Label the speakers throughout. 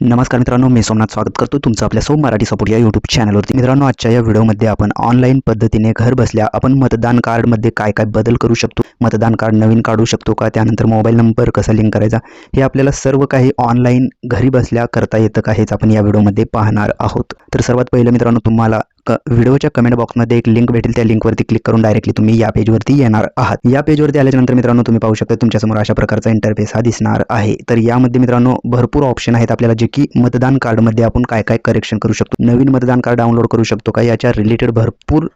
Speaker 1: नमस्कार मित्रांनो मी सोमनाथ स्वागत करतो तुमचं आपल्या सोम मराठी सपोर्ट या यूट्यूब चॅनलवरती मित्रांनो आजच्या या व्हिडिओमध्ये आपण ऑनलाईन पद्धतीने घर बसल्या आपण मतदान कार्डमध्ये काय काय बदल करू शकतो मतदान कार्ड नवीन काढू शकतो का त्यानंतर मोबाईल नंबर कसा लिंक करायचा हे आपल्याला सर्व काही ऑनलाईन घरी बसल्या करता येतं का हेच आपण या व्हिडिओमध्ये पाहणार आहोत. तर सर्वात पहिलं मित्रांनो तुम्हाला क व्हिडिओच्या कमेंट बॉक्समध्ये एक लिंक भेटेल. त्या लिंकवरती क्लिक करून डायरेक्टली तुम्ही या पेजवरती येणार आहात. या पेजवरती आल्याच्यानंतर मित्रांनो तुम्ही पाहू शकता तुमच्यासमोर अशा प्रकारचा इंटरफेस हा दिसणार आहे. तर यामध्ये मित्रांनो भरपूर ऑप्शन आहेत आपल्याला जे की मतदान कार्डमध्ये आपण काय काय करेक्शन करू शकतो. नवीन मतदान कार्ड डाउनलोड करू शकतो का? याच्या रिलेटेड भरपूर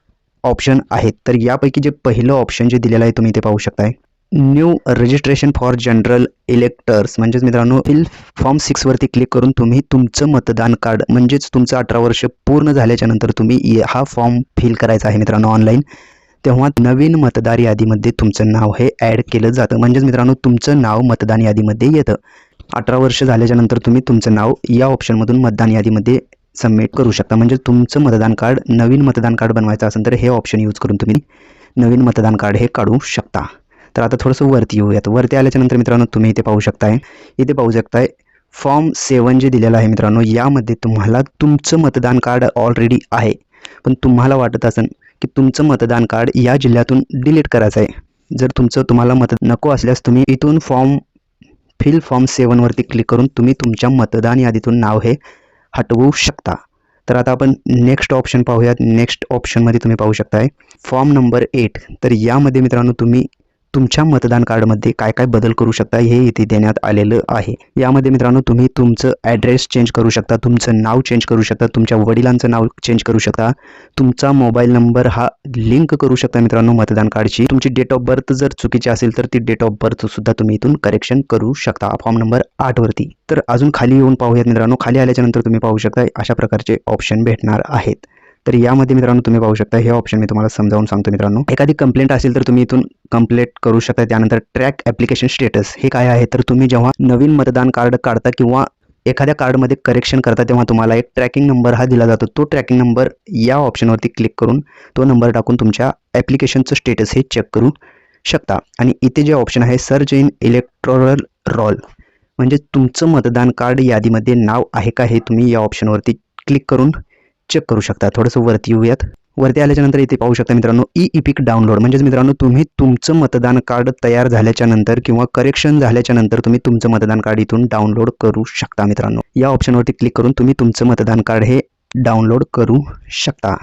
Speaker 1: ऑप्शन आहेत. तर यापैकी जे पहिलं ऑप्शन जे दिलेलं आहे तुम्ही ते पाहू शकताय. New registration for general electors म्हणजेच मित्रांनो फिल फॉर्म सिक्सवरती क्लिक करून तुम्ही तुमचं मतदान कार्ड म्हणजेच तुमचं अठरा वर्ष पूर्ण झाल्याच्यानंतर तुम्ही हा फॉर्म फिल करायचा आहे मित्रांनो ऑनलाईन तेव्हा नवीन मतदार यादीमध्ये तुमचं नाव हे ॲड केलं जातं. म्हणजेच मित्रांनो तुमचं नाव मतदान यादीमध्ये येतं. अठरा वर्ष झाल्याच्यानंतर तुम्ही तुमचं नाव या ऑप्शनमधून मतदान यादीमध्ये सबमिट करू शकता. म्हणजे तुमचं मतदान कार्ड नवीन मतदान कार्ड बनवायचं असेल तर हे ऑप्शन यूज करून तुम्ही नवीन मतदान कार्ड हे काढू शकता. तर आता थोडंसं वरती येऊयात. वरती आल्याच्यानंतर मित्रांनो तुम्ही इथे पाहू शकताय. इथे पाहू शकताय फॉर्म सेवन जे दिलेलं आहे मित्रांनो यामध्ये तुम्हाला तुमचं मतदान कार्ड ऑलरेडी आहे. पण तुम्हाला वाटत असेल की तुमचं मतदान कार्ड या जिल्ह्यातून डिलीट करायचं आहे. जर तुमचं तुम्हाला मत नको असल्यास तुम्ही इथून फॉर्म फिल फॉर्म सेवनवरती क्लिक करून तुम्ही तुमच्या मतदान यादीतून नाव हे हटवू शकता. तर आता आपण नेक्स्ट ऑप्शन पाहूयात. नेक्स्ट ऑप्शनमध्ये तुम्ही पाहू शकताय फॉर्म नंबर एट तर यामध्ये मित्रांनो तुम्ही तुमच्या मतदान कार्डमध्ये काय काय बदल करू शकता हे इथे देण्यात आलेलं आहे. यामध्ये मित्रांनो तुम्ही तुमचं ॲड्रेस चेंज करू शकता तुमचं नाव चेंज करू शकता तुमच्या वडिलांचं नाव चेंज करू शकता तुमचा मोबाईल नंबर हा लिंक करू शकता मित्रांनो मतदान कार्डची तुमची डेट ऑफ बर्थ जर चुकीची असेल तर ती डेट ऑफ बर्थ सुद्धा तुम्ही इथून करेक्शन करू शकता. फॉर्म नंबर आठवरती तर अजून खाली येऊन पाहूयात मित्रांनो. खाली आल्याच्यानंतर तुम्ही पाहू शकता अशा प्रकारचे ऑप्शन भेटणार आहेत. तर यामध्ये मित्रांनो तुम्ही पाहू शकता हे ऑप्शन मी तुम्हाला समजावून सांगतो मित्रांनो. एखादी कंप्लेंट असेल तर तुम्ही इथून कंप्लेंट करू शकता. त्यानंतर ट्रॅक ॲप्लिकेशन स्टेटस हे काय आहे? तर तुम्ही जेव्हा नवीन मतदान कार्ड काढता किंवा एखाद्या कार्डमध्ये करेक्शन करता तेव्हा तुम्हाला एक ट्रॅकिंग नंबर हा दिला जातो. तो ट्रॅकिंग नंबर या ऑप्शनवरती क्लिक करून तो नंबर टाकून तुमच्या ॲप्लिकेशनचं स्टेटस हे चेक करू शकता. आणि इथे जे ऑप्शन आहे सर्च इन इलेक्ट्रोरल रॉल म्हणजे तुमचं मतदान कार्ड यादीमध्ये नाव आहे का हे तुम्ही या ऑप्शनवरती क्लिक करून चेक करू शकता. थोडंसं वरती येऊयात. वरती आल्याच्यानंतर इथे पाहू शकता मित्रांनो ई इपिक डाउनलोड म्हणजेच मित्रांनो तुम्ही तुमचं मतदान कार्ड तयार झाल्याच्यानंतर किंवा करेक्शन झाल्याच्यानंतर तुम्ही तुमचं मतदान कार्ड इथून डाउनलोड करू शकता मित्रांनो. या ऑप्शनवरती क्लिक करून तुम्ही तुमचं मतदान कार्ड हे डाउनलोड करू शकता.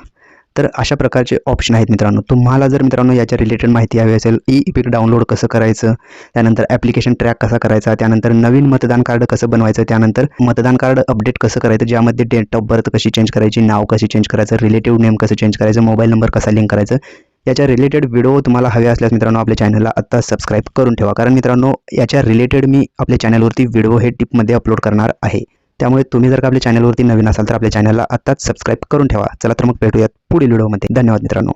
Speaker 1: तर अशा प्रकारचे ऑप्शन आहेत मित्रांनो. तुम्हाला जर मित्रांनो याच्या रिलेटेड माहिती हवी असेल ई इपिक डाउनलोड कसं करायचं त्यानंतर ॲप्लिकेशन ट्रॅक कसा करायचा त्यानंतर नवीन मतदान कार्ड कसं बनवायचं त्यानंतर मतदान कार्ड अपडेट कसं करायचं ज्यामध्ये डेट ऑफ बर्थ कशी चेंज करायची नाव कशी चेंज करायचं रिलेटिव्ह नेम कसं चेंज करायचं मोबाईल नंबर कसा लिंक करायचं याच्या रिलेटेड व्हिडिओ तुम्हाला हवे असल्यास मित्रांनो आपल्या चॅनलला आत्ता सबस्क्राईब करून ठेवा. कारण मित्रांनो याच्या रिलेटेड मी आपल्या चॅनलवरती व्हिडिओ हे टिपमध्ये अपलोड करणार आहे. त्यामुळे तुम्ही जर का आपल्या चॅनलवरती नवीन असाल तर आपल्या चॅनलला आत्ताच सबस्क्राईब करून ठेवा. चला तर मग भेटूयात पुढील व्हिडिओमध्ये धन्यवाद मित्रांनो.